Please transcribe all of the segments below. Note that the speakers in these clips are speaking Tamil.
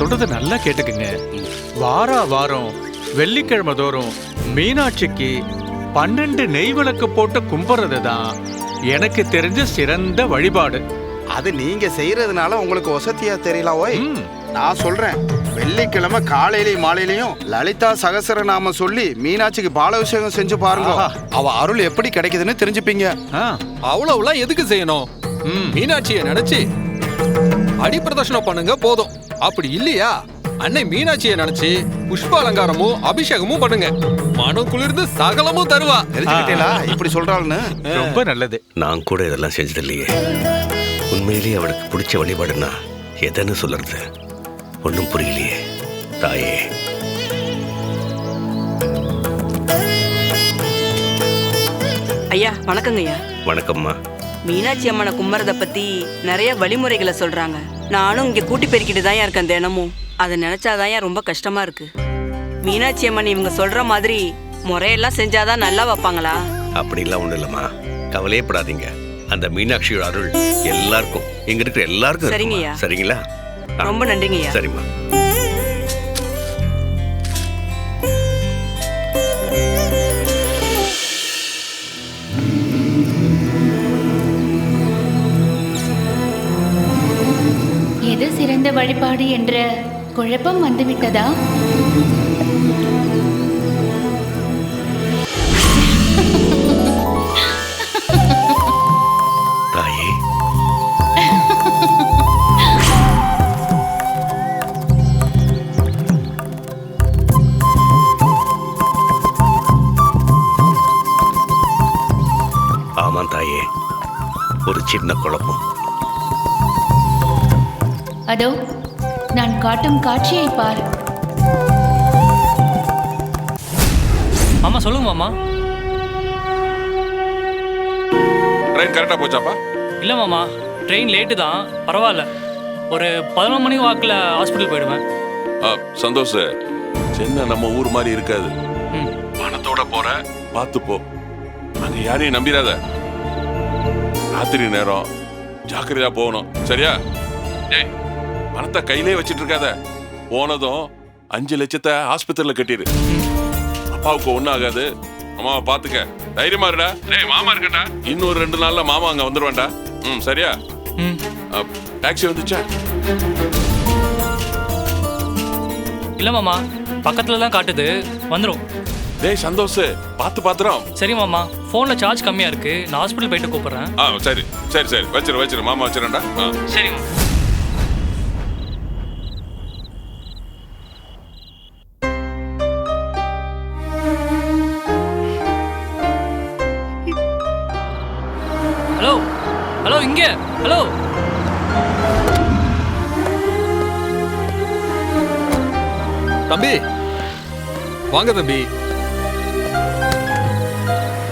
சொல்றத நல்லா கேட்டுக்குங்க. வாரா வாரம் வெள்ளிக்கிழமை தோறும் மீனாட்சிக்கு பன்னெண்டு நெய் விளக்கு போட்டு கும்பிடுறது தான் எனக்கு தெரிஞ்ச சிறந்த வழிபாடு. அது நீங்க செய்யறதுனால உங்களுக்கு வசதியா தெரியல ஓய். ம். நான் சொல்றேன் வெள்ளிக்கிழமை காலையிலயும் மாலையிலயும் லலிதா சகசரநாம சொல்லி மீனாட்சிக்கு பாலாபிஷேகம் செஞ்சு பாருங்க. அவ அருள் எப்படி கிடைக்குதுன்னு தெரிஞ்சுப்பீங்க. ஆ, அவ்வளவுலாம் எதுக்கு செய்யணும்? ம். மீனாட்சியை நினைச்சு அடி பிரதர்ஷனம் பண்ணுங்க போதும். அப்படி இல்லையா? அன்னை மீனாட்சியை நினைச்சு புஷ்ப அலங்காரமும் அபிஷேகமும் பண்ணுங்க. மனம் குளிர்ந்து சகலமும் தருவா. தெரிஞ்சுக்கிட்டீங்களா இப்படி சொல்றாள்னு? ரொம்ப நல்லது. நான் கூட இதெல்லாம் செஞ்சதில்லையே. உண்மையிலேயே அவளுக்கு பிடிச்ச வழிபாடுன்னா எதன்னு சொல்றது? ஒன்றும் புரியலையே. தாயே. ஐயா வணக்கங்க ஐயா வணக்கம்மா. மீனாட்சி அம்மனை கும்பறத பத்தி நிறைய வழிமுறைகளை சொல்றாங்க. நானும் இங்க கூட்டி பெருக்கிட்டு தான் இருக்கேன் தினமும். அதை நினைச்சாதான் ரொம்ப கஷ்டமா இருக்கு? மீனாட்சி அம்மன் இவங்க சொல்ற மாதிரி முறையெல்லாம் செஞ்சாதான் நல்லா வைப்பாங்களா? அப்படிலாம் ஒன்றும் இல்லைம்மா. கவலையே படாதீங்க. அந்த மீனாட்சியோட அருள் எல்லாருக்கும் இங்க இருக்கிற எல்லாருக்கும் சரிங்கய்யா. சரிங்களா? ரொம்ப நன்றிங்க ஐயா சரிம்மா. எது வழிபாடு என்ற குழப்பம் வந்துவிட்டதா? தாயே. ஆமாம் தாயே. ஒரு சின்ன குழப்பம். அதோ நான் காட்டும் காட்சியை பார். மாமா சொல்லுங்க மாமா. ட்ரெயின் கரெக்டாக போச்சாப்பா? இல்லை மாமா ட்ரெயின் லேட்டு தான் பரவாயில்ல. ஒரு பதினொரு மணி வாக்கில் ஹாஸ்பிட்டல் போயிடுவேன். ஆ, சந்தோஷ் சென்னை நம்ம ஊர் மாதிரி இருக்காது. ம். பணத்தோட போற பார்த்து போ. அங்க யாரையும் நம்பிராத ராத்திரி நேரம் ஜாக்கிரதையா போகணும். சரியா? ஏய் பணத்தை கையிலே வச்சிட்டு இருக்காத போனதும் அஞ்சு லட்சத்தை ஆஸ்பத்திரியில கட்டிடு. அப்பாவுக்கு ஒண்ணும் ஆகாது அம்மாவை பாத்துக்க. தைரியமா இருடா. டேய் மாமா இருக்கட்டா? இன்னொரு ரெண்டு நாள்ல மாமா அங்க வந்துருவான்டா. ம் சரியா? ம். டாக்ஸி வந்துச்சா? இல்லை மாமா. பக்கத்தில் தான் காட்டுது. வந்துடும் டேய் சந்தோஷ் பார்த்து பாத்துறோம். சரி மாமா. ஃபோனில் சார்ஜ் கம்மியாக இருக்கு. நான் ஹாஸ்பிட்டல் போயிட்டு கூப்பிட்றேன். ஆ சரி. சரி சரி. வச்சிரு வச்சிரு. மாமா வச்சிரண்டா ஆ. இங்கே. ஹலோ தம்பி. வாங்க தம்பி.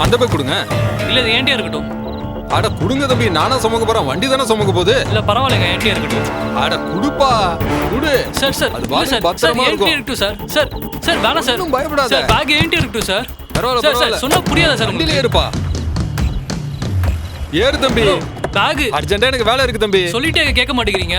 அந்த போய் கொடுங்க. இல்லை இது ஏன்ட்டே இருக்கட்டும். அட குடுங்க தம்பி. நானா சுமக்க போறேன். வண்டி தானே சுமக்க போகுது. இல்லை பரவாயில்லைங்க ஏன்ட்டே இருக்கட்டும். அட குடுப்பா. குடு. சார் சார் அது சார் பத்திரமா இருக்கும். இருக்கட்டும் சார் சார் சார் வேணாம் சார் ஒண்ணும் பயப்படாத. சார் பேக் ஏன்ட்டே இருக்கட்டும் சார் பரவாயில்ல சார் பரவாயில்ல. சொன்னா புரியாதா சார் வண்டியில ஏறுப்பா. ஏறு தம்பி. பேகு அர்ஜென்ட்டா எனக்கு வேலை இருக்கு தம்பி. சொல்லிட்டே கேட்க மாட்டேங்கிறீங்க.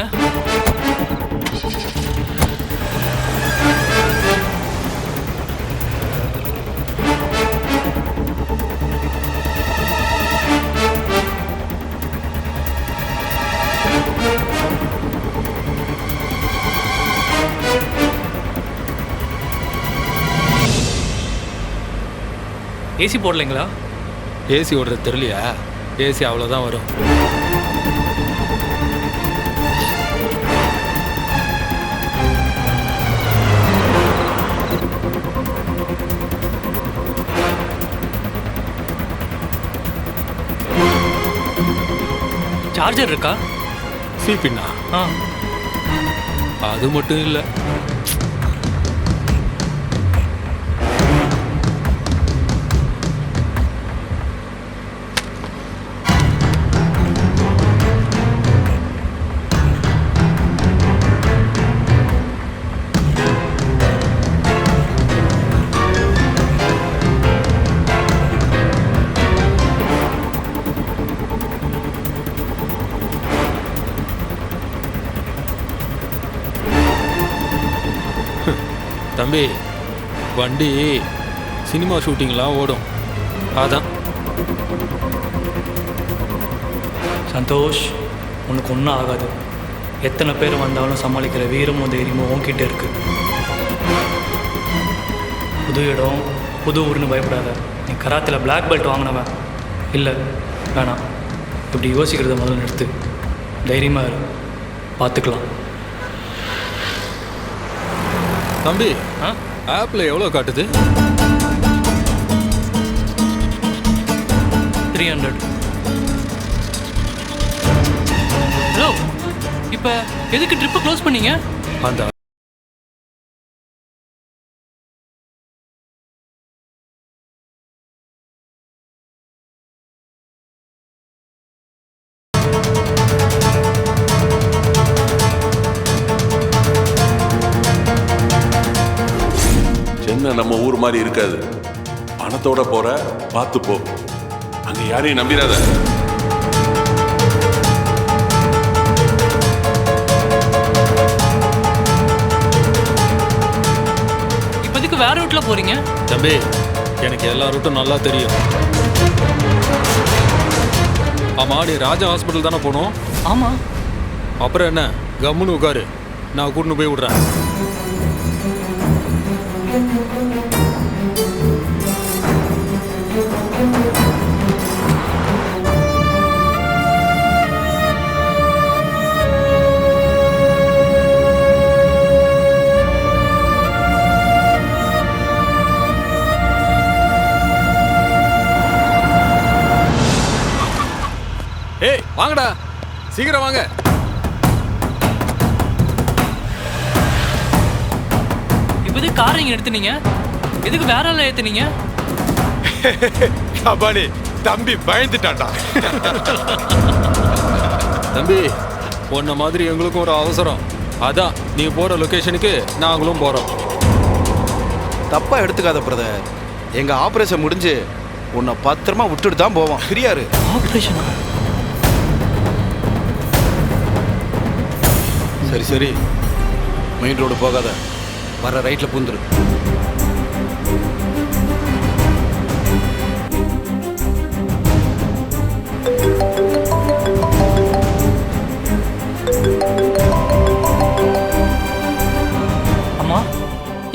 ஏசி போடலைங்களா? ஏசி ஓடுறது தெரியலையா ஏசி அவ்வளோதான் வரும். சார்ஜர் இருக்கா? சிபின்னா ஆ. அது மட்டும் இல்லை. தம்பி வண்டி சினிமா ஷூட்டிங்லாம் ஓடும். அதான். சந்தோஷ் உனக்கு ஒன்றும் ஆகாது. எத்தனை பேர் வந்தாலும் சமாளிக்கிற வீரமும் தைரியமும் உன்கிட்ட இருக்கு. புது இடம் புது ஊர்னு பயப்படாத. நீ கராத்தில் பிளாக் பெல்ட் வாங்கினவன். இல்லை வேணாம். இப்படி யோசிக்கிறத முதல்ல நிறுத்து. தைரியமாக இரு. பார்த்துக்கலாம். தம்பி ஆப்பில் எவ்வளோ காட்டுது? த்ரீ ஹண்ட்ரட் ஹலோ இப்போ எதுக்கு ட்ரிப்பை க்ளோஸ் பண்ணீங்க? அந்த பணத்தோட போற பார்த்து போ. அங்க யாரையும் நம்பிராத. இப்போதைக்கு வேற ரூட்டில் போகிறீங்க தம்பி எனக்கு எல்லா ரூட்டும் நல்லா தெரியும். ஆமா நீ ராஜா ஹாஸ்பிட்டல் தானே போகணும்? ஆமாம் அப்புறம் என்ன? கம்முன்னு உட்காரு. நான் கூட்டின்னு போய் விடுறேன். ஏய் வாங்கடா. சீக்கிரம் வாங்க. இப்போதே காரை இங்கே எடுத்துனீங்க எதுக்கு வேற ஆள் ஏற்றுனீங்க கபாலி தம்பி பயந்துட்டான்டா. தம்பி உன்ன மாதிரி எங்களுக்கும் ஒரு அவசரம். அதான் நீ போற லொகேஷனுக்கு நாங்களும் போறோம். தப்பா எடுத்துக்காத பிரதர் எங்க ஆபரேஷன் முடிஞ்சு உன்னை பத்திரமா விட்டுட்டு தான் போவோம். ஃப்ரீயாரு ஆப்ரேஷனா சரி சரி. மெயின் ரோடு போகாத. வர ரைட்ல பூந்துரு.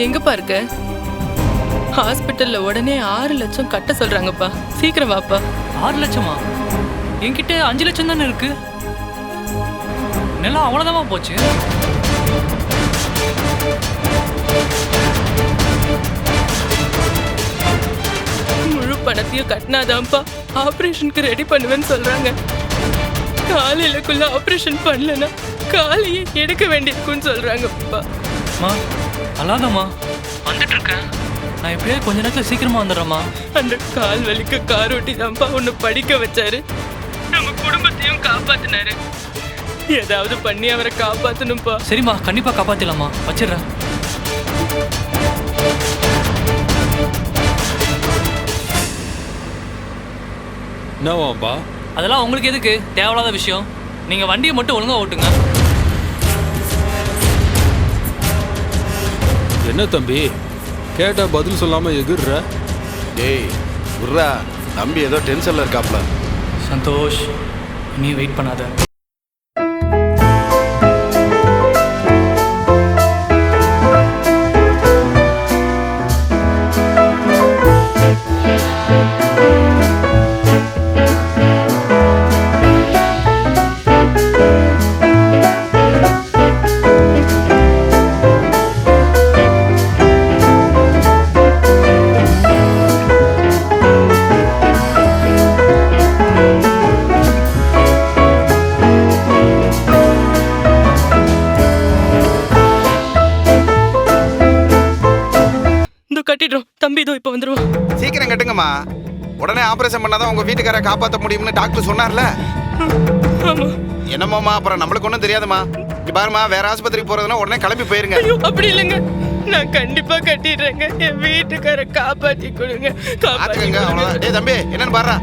எங்கப்பா இருக்க? ஹாஸ்பிட்டல்ல உடனே ஆறு லட்சம் கட்ட சொல்றாங்கப்பா. சீக்கிரம் வாப்பா. ஆறு லட்சமா? என்கிட்ட அஞ்சு லட்சம் தானே இருக்கு? நிலம் அவ்வளோதாம்மா போச்சு. முழு பணத்தையும் கட்டினாதான்ப்பா ஆபரேஷனுக்கு ரெடி பண்ணுவேன்னு சொல்றாங்க. காலையிலக்குள்ள ஆபரேஷன் பண்ணலன்னா காலையே எடுக்க வேண்டியிருக்குன்னு சொல்றாங்கப்பா. அல்லாதம்மா வந்துட்டு இருக்கேன் நான் எப்படியே கொஞ்ச நேரத்தில் சீக்கிரமா வந்துடுறேம்மா. அந்த கால் வலிக்க கார் ஓட்டி தான்ப்பா உன்னை படிக்க வச்சாரு. நம்ம குடும்பத்தையும் காப்பாத்தினாரு. ஏதாவது பண்ணி அவரை காப்பாத்தணும்ப்பா. சரிம்மா கண்டிப்பாக காப்பாற்றிடலாம்மா வச்சிடுறேன். என்னவாப்பா அதெல்லாம் உங்களுக்கு எதுக்கு? தேவையில்லாத விஷயம். நீங்கள் வண்டியை மட்டும் ஒழுங்கா ஓட்டுங்க. என்ன தம்பி? கேட்டா பதில் சொல்லாம எகிர்ற? டேய் விட்றா தம்பி ஏதோ டென்ஷன்ல இருக்காப்ல. சந்தோஷ் நீ வெயிட் பண்ணாத. கட்டுங்கம்மா உடனே ஆபரேஷன் பண்ணாதான் உங்க வீட்டுக்கார காப்பாற்ற முடியும்னு டாக்டர் சொன்னார்ல? ஆமா. என்னமாம்மா அப்புறம் நம்மளுக்கு ஒன்றும் தெரியாதுமா. இங்க பாருமா வேற ஆஸ்பத்திரிக்கு போறதுன்னா உடனே கிளம்பி போயிருங்க. அப்படி இல்லைங்க. நான் கண்டிப்பா கட்டிடுறேங்க. என் வீட்டுக்கார காப்பாத்தி கொடுங்க. காப்பாத்தி பாத்துக்கங்க கொடுங்க. அவ்வளவுதான். டேய் தம்பி என்னன்னு பாரு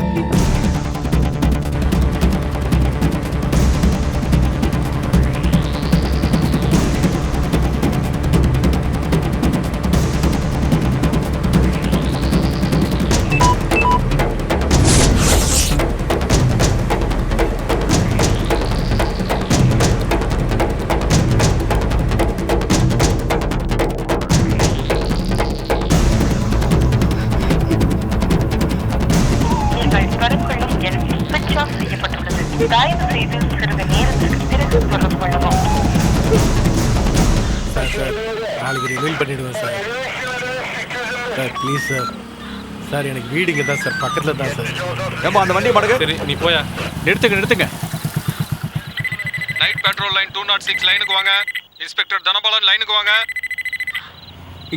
சார். சார் எனக்கு வீடு இங்கே தான் சார். பக்கத்தில் தான் சார். ஏம்பா அந்த வண்டியை படகு சரி நீ போயா. நிறுத்துங்க நிறுத்துங்க. Night patrol line two naught six லைனுக்கு வாங்க. இன்ஸ்பெக்டர் தனபாலன் லைனுக்கு வாங்க.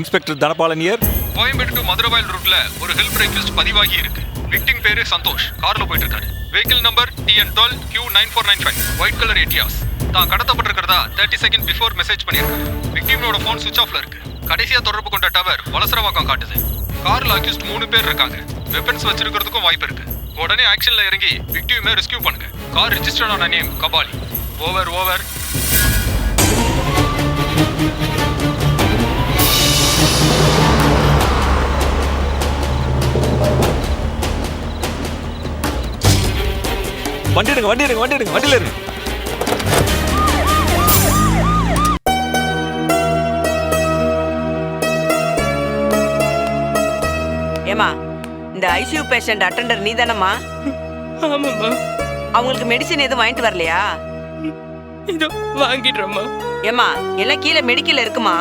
Inspector Dhanapalan here Koyambedu to Maduravoyal ரூட்ல ஒரு ஹெல்ப் ரெக்வெஸ்ட் பதிவாகி இருக்கு. விக்டிங் பேரு சந்தோஷ். கார்ல போயிட்டு இருக்காரு vehicle number TN twelve Q nine four nine five white colour Etios தான் கடத்தப்பட்டிருக்கிறதா தேர்ட்டி செகண்ட் பிஃபோர் மெசேஜ் பண்ணியிருக்காரு. விக்டிமோட ஃபோன் சுவிச் ஆஃப்ல இருக்கு. கடைசியா தொடர்பு கொண்ட டவர் வலசரவாக்கம் காட்டுது. கார்ல அக்யூஸ்ட் மூணு பேர் இருக்காங்க. வெப்பன்ஸ் வச்சிருக்கிறதுக்கும் வாய்ப்பு இருக்கு. உடனே ஆக்ஷன்ல இறங்கி விக்டிமே ரெஸ்கியூ பண்ணுங்க. கார் ரிஜிஸ்டர்ட் ஆன நேம் கபாலி ஓவர் ஓவர் வண்டி எடுங்க வண்டி எடுங்க வண்டி எடுங்க வண்டியில இருங்க. ஏமா இந்த ஐசியூ பேஷண்ட் அட்டெண்டர் நீதானம்மா? ஆமாம்மா. அவங்களுக்கு மெடிசின் எதுவும் வாங்கிட்டு வரலையா? இதோ வாங்கிடுறோம்மா. ஏமா எல்லாம் கீழே மெடிக்கல் இருக்குமா?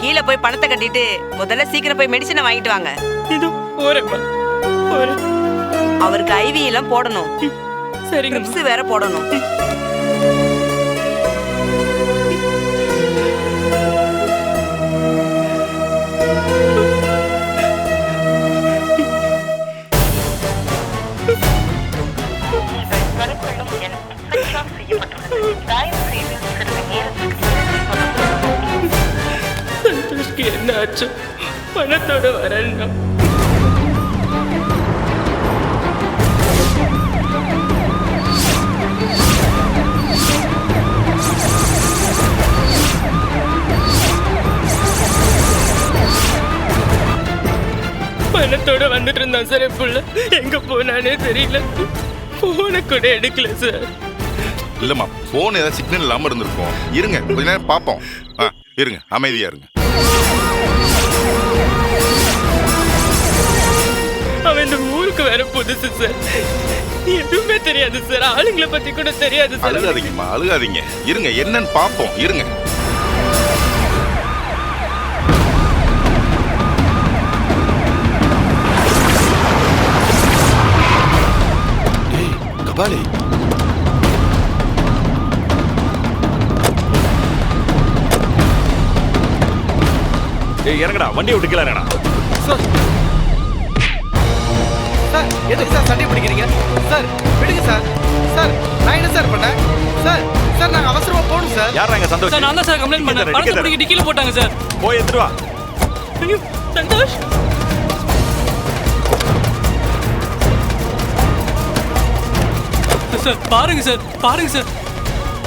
கீழே போய் பணத்தை கட்டிட்டு முதல்ல சீக்கிரம் போய் மெடிசனை வாங்கிட்டு வாங்க. இதோ போறேம்மா. போறேன். அவருக்கு ஐவி எல்லாம் போடணும். சரிங்க வேற போடணும். ஆச்சு பணத்தோட வரேன்னா பணத்தோட வந்துட்டு இருந்தான் சார் என் புள்ள. எங்க போனானே தெரியல. போன கூட எடுக்கல சார். இல்லம்மா போன் ஏதாவது சிக்னல் இல்லாம இருந்திருக்கும். இருங்க கொஞ்ச நேரம் பார்ப்போம். ஆ இருங்க அமைதியா இருங்க. அவன் இந்த ஊருக்கு வேற புதுசு சார் எதுவுமே தெரியாது சார் ஆளுங்களை பத்தி கூட தெரியாது சார் அழுகாதீங்கம்மா அழுகாதீங்க. இருங்க என்னன்னு பார்ப்போம். இருங்க. கபாலி. ஏய் இறங்கடா. வண்டியை விட்டு கீழே இறங்கடா. சார் எதுக்கு சார் சண்டை பிடிக்கிறீங்க? சார் விடுங்க சார். சார் நான் என்ன சார் பண்ணேன்? சார் சார் நாங்கள் அவசரமா போகணும் சார். யாரா இங்க சந்தோஷ்? சார் நான் தான் சார் கம்ப்ளைண்ட் பண்ணேன். பணத்தை பிடிக்க டிக்கில போட்டாங்க சார். போய் எடுத்துட்டு வா. ஐயோ சந்தோஷ். சார் பாருங்க சார் பாருங்க சார்.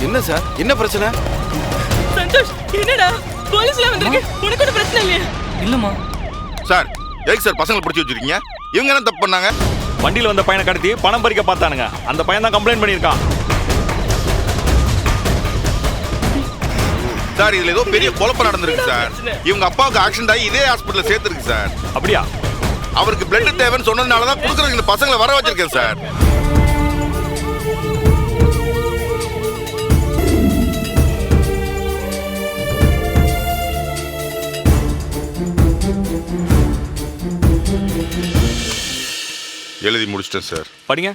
என்ன சார்? என்ன பிரச்சனை? சந்தோஷ் என்னடா? போலீஸ்ல வந்திருக்கு. உனக்கு ஒரு பிரச்சனை இல்லையா. இல்லைம்மா. சார் எதுக்கு சார் பசங்களை பிடிச்சி வச்சிருக்கீங்க? இவங்க என்ன தப்பு பண்ணாங்க? வண்டியில வந்த பையனை கடத்தி பணம் பறிக்க பார்த்தானுங்க. அந்த பையன் தான் கம்ப்ளைண்ட் பண்ணியிருக்கான். சார் இதுல ஏதோ பெரிய குழப்பம் நடந்திருக்கு சார். இவங்க அப்பாவுக்கு ஆக்சிடென்ட் ஆகி இதே ஹாஸ்பிட்டல்ல சேர்த்துருக்கு சார். அப்படியா? அவருக்கு பிளட் தேவைன்னு சொன்னதுனால தான் கொடுக்குறதுக்கு இந்த பசங்களை வர வச்சிருக்கேன் சார். எழுதி முடிச்சிட்டேன் சார். படிங்க.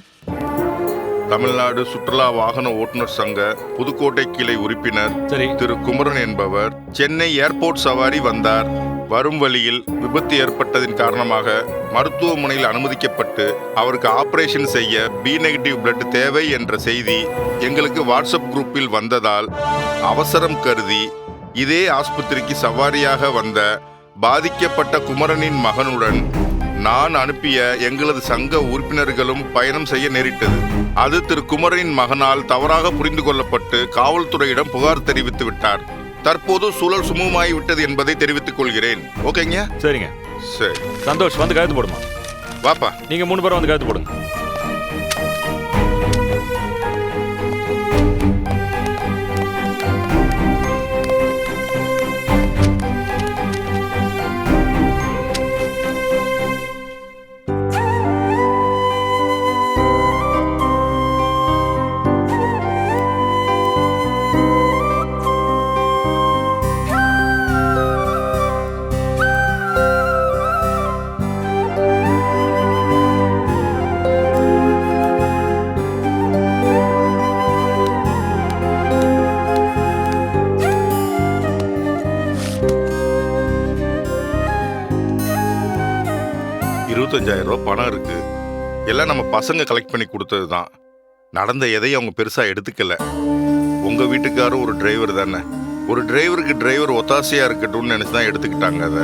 தமிழ்நாடு சுற்றுலா வாகன ஓட்டுநர் சங்க புதுக்கோட்டை கிளை உறுப்பினர் சரி. திரு குமரன் என்பவர் சென்னை ஏர்போர்ட் சவாரி வந்தார். வரும் வழியில் விபத்து ஏற்பட்டதின் காரணமாக மருத்துவமனையில் அனுமதிக்கப்பட்டு அவருக்கு ஆபரேஷன் செய்ய பி நெகட்டிவ் பிளட் தேவை என்ற செய்தி எங்களுக்கு வாட்ஸ்அப் குரூப்பில் வந்ததால் அவசரம் கருதி இதே ஆஸ்பத்திரிக்கு சவாரியாக வந்த பாதிக்கப்பட்ட குமரனின் மகனுடன் நான் அனுப்பிய எங்களது சங்க உறுப்பினர்களும் பயணம் செய்ய நேரிட்டது. அது திரு குமரனின் மகனால் தவறாக புரிந்து கொள்ளப்பட்டு காவல்துறையிடம் புகார் தெரிவித்து விட்டார். தற்போது சூழல் சுமூகமாகி விட்டது என்பதை தெரிவித்துக் கொள்கிறேன். ஓகேங்க? சரிங்க. சரி. சந்தோஷ் வந்து கழுத்து போடுமா? வாப்பா. நீங்க மூணு பேரும் வந்து கழுத்து போடுங்க. பணம் இருக்கு. எல்லாம் நம்ம பசங்க கலெக்ட் பண்ணி கொடுத்தது தான் நடந்த எதையும் அவங்க பெருசா எடுத்துக்கல. உங்க வீட்டுக்காரும் ஒரு டிரைவர் தானே. ஒரு டிரைவருக்கு டிரைவர் ஒத்தாசையா இருக்கட்டும்னு நினச்சி தான் எடுத்துக்கிட்டாங்க அதை.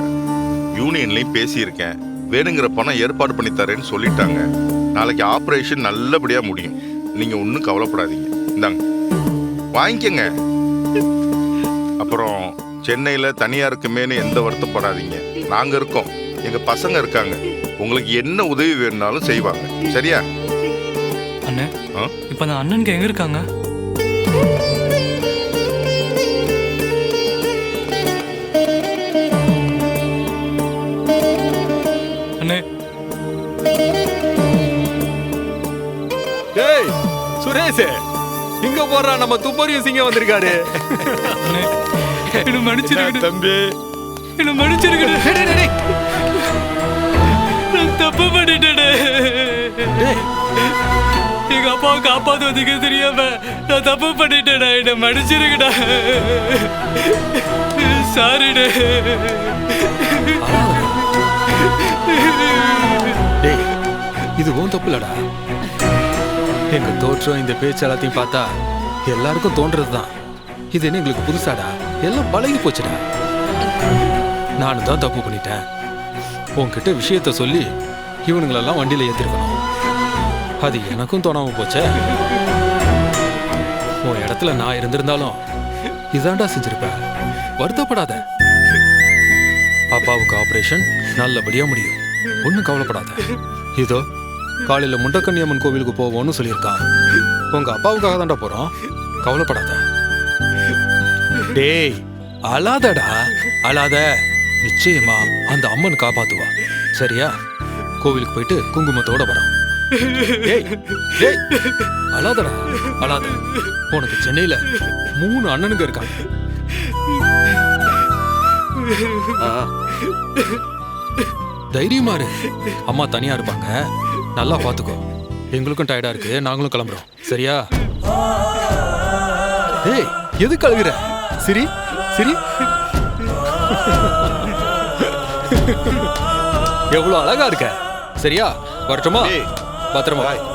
யூனியன்லயும் பேசியிருக்கேன். வேணுங்கிற பணம் ஏற்பாடு பண்ணி தரேன்னு சொல்லிட்டாங்க. நாளைக்கு ஆப்ரேஷன் நல்லபடியா முடியும். நீங்க ஒன்றும் கவலைப்படாதீங்க. இந்தாங்க. வாங்கிக்கங்க. அப்புறம் சென்னையில் தனியாக இருக்குமேனு எந்த வருத்தப்படாதீங்க. நாங்கள் இருக்கோம். எங்க பசங்க இருக்காங்க. உங்களுக்கு என்ன உதவி வேணும்னாலும் செய்வாங்க. சரியா? அண்ணே ஆ? இப்போ அந்த அண்ணனுக்கு எங்க இருக்காங்க? அண்ணே. டேய் சுரேஷ் இங்க போறா நம்ம துப்பறியும் சிங்க வந்திருக்காரு. என்ன மன்னிச்சிருக்கணும் தம்பி என்ன மன்னிச்சிருக்கணும் தப்பு பண்ணிட்டேனே. எங்க அப்பாவை காப்பாத்துவதுக்கு தெரியாம நான் தப்பு பண்ணிட்டேடா என்ன மன்னிச்சிருக்கடா சாரிடே டேய் இது உன் தப்பு எங்க தோற்றம் இந்த பேச்சு எல்லாத்தையும் பார்த்தா எல்லாருக்கும் தோன்றதுதான். இது என்ன எங்களுக்கு புதுசாடா? எல்லாம் பழகி போச்சுடா. நானும் தான் தப்பு பண்ணிட்டேன். உன்கிட்ட விஷயத்த சொல்லி இவனுங்களெல்லாம் வண்டியில் ஏற்றிருக்கணும் அது எனக்கும் தோணாமல் போச்சே. உன் இடத்துல நான் இருந்திருந்தாலும் இதாண்டா செஞ்சிருப்பேன் வருத்தப்படாத. அப்பாவுக்கு ஆப்ரேஷன் நல்லபடியா முடியும். ஒன்றும் கவலைப்படாத. இதோ காலையில முண்டக்கன்னியம்மன் கோவிலுக்கு போவோம்னு சொல்லியிருக்கான். உங்க அப்பாவுக்காக தாண்டா போகிறோம் கவலைப்படாத. டேய் அழாதடா. அழாத. நிச்சயமா அந்த அம்மன் காப்பாத்துவா. சரியா? கோவிலுக்கு போயிட்டு குங்குமத்தோட வரோம். அழாதடா அழாத. உனக்கு சென்னையில மூணு அண்ணனுங்க இருக்காங்க. தைரியமா இரு. அம்மா தனியா இருப்பாங்க. நல்லா பாத்துக்கோ. எங்களுக்கும் டயர்டா இருக்கு. நாங்களும் கிளம்புறோம். சரியா? ஏய் எது அழுகுற? சிரி சிரி. எவ்வளவு அழகா இருக்க. சரியா? வரட்டுமா? பத்திரமா.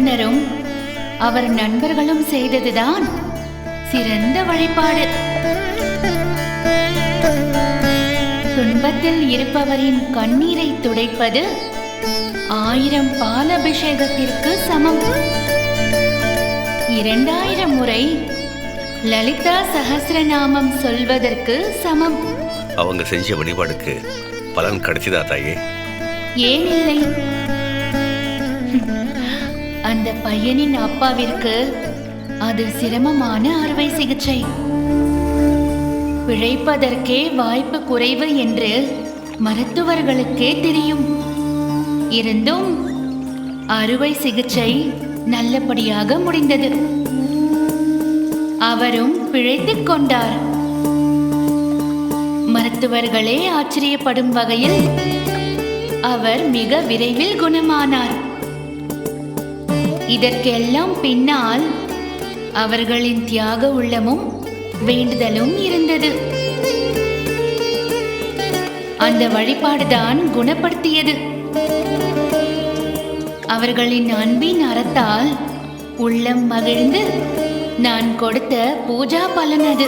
ஓட்டுநரும் அவர் நண்பர்களும் செய்ததுதான் சிறந்த வழிபாடு. துன்பத்தில் இருப்பவரின் கண்ணீரை துடைப்பது ஆயிரம் பாலபிஷேகத்திற்கு சமம். இரண்டாயிரம் முறை லலிதா சஹஸ்ரநாமம் சொல்வதற்கு சமம். அவங்க செஞ்ச வழிபாடுக்கு பலன் கிடைச்சதா தாயே? ஏன் இல்லை? அந்த பையனின் அப்பாவிற்கு அது சிரமமான அறுவை சிகிச்சை. பிழைப்பதற்கே வாய்ப்பு குறைவு என்று மருத்துவர்களுக்கே தெரியும். இருந்தும் அறுவை சிகிச்சை நல்லபடியாக முடிந்தது. அவரும் பிழைத்துக் கொண்டார். மருத்துவர்களே ஆச்சரியப்படும் வகையில் அவர் மிக விரைவில் குணமானார். இதற்கெல்லாம் பின்னால் அவர்களின் தியாக உள்ளமும் வேண்டுதலும் இருந்தது. அந்த வழிபாடுதான் குணப்படுத்தியது. அவர்களின் அன்பின் அறத்தால் உள்ளம் மகிழ்ந்து நான் கொடுத்த பூஜா பலன் அது.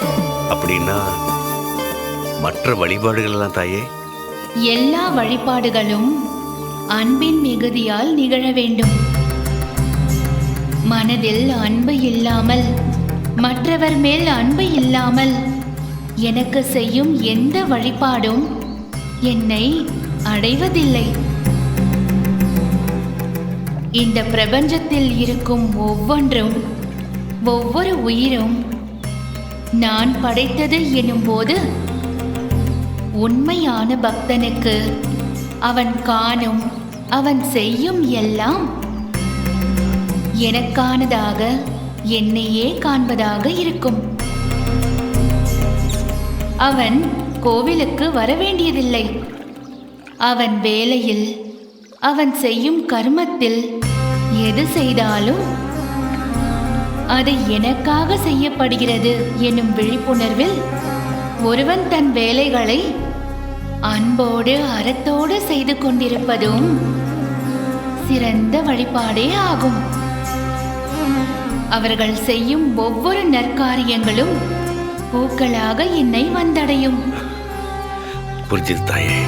அப்படின்னா மற்ற வழிபாடுகள் எல்லாம் தாயே? எல்லா வழிபாடுகளும் அன்பின் மிகுதியால் நிகழ வேண்டும். மனதில் அன்பு இல்லாமல் மற்றவர் மேல் அன்பு இல்லாமல் எனக்கு செய்யும் எந்த வழிபாடும் என்னை அடைவதில்லை. இந்த பிரபஞ்சத்தில் இருக்கும் ஒவ்வொன்றும் ஒவ்வொரு உயிரும் நான் படைத்தது எனும்போது உண்மையான பக்தனுக்கு அவன் காணும் அவன் செய்யும் எல்லாம் எனக்கானதாக என்னையே காண்பதாக இருக்கும். அவன் கோவிலுக்கு வரவேண்டியதில்லை. அவன் வேலையில் அவன் செய்யும் கர்மத்தில் எது செய்தாலும் அது எனக்காக செய்யப்படுகிறது என்னும் விழிப்புணர்வில் ஒருவன் தன் வேலைகளை அன்போடு அறத்தோடு செய்து கொண்டிருப்பதும் சிறந்த வழிபாடே ஆகும். அவர்கள் செய்யும் ஒவ்வொரு நற்காரியங்களும் பூக்களாக என்னை வந்தடையும். புரிஞ்சுது தாயே.